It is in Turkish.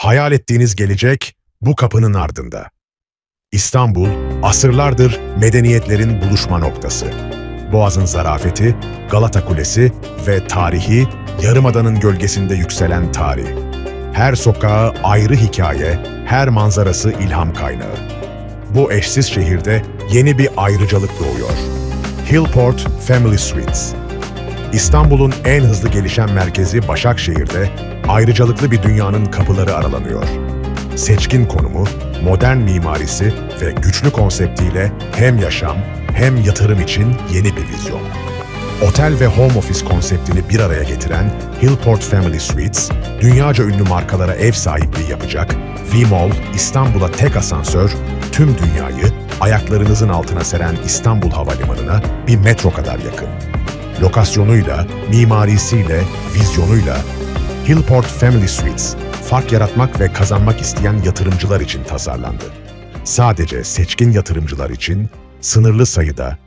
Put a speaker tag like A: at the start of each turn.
A: Hayal ettiğiniz gelecek bu kapının ardında. İstanbul, asırlardır medeniyetlerin buluşma noktası. Boğaz'ın zarafeti, Galata Kulesi ve tarihi, Yarımada'nın gölgesinde yükselen tarih. Her sokağı ayrı hikaye, her manzarası ilham kaynağı. Bu eşsiz şehirde yeni bir ayrıcalık doğuyor. Hillport Family Suites. İstanbul'un en hızlı gelişen merkezi Başakşehir'de ayrıcalıklı bir dünyanın kapıları aralanıyor. Seçkin konumu, modern mimarisi ve güçlü konseptiyle hem yaşam hem yatırım için yeni bir vizyon. Otel ve home office konseptini bir araya getiren Hillport Family Suites, dünyaca ünlü markalara ev sahipliği yapacak, V-Mall, İstanbul'a tek asansör, tüm dünyayı ayaklarınızın altına seren İstanbul Havalimanı'na bir metro kadar yakın. Lokasyonuyla, mimarisiyle, vizyonuyla Hillport Family Suites, fark yaratmak ve kazanmak isteyen yatırımcılar için tasarlandı. Sadece seçkin yatırımcılar için sınırlı sayıda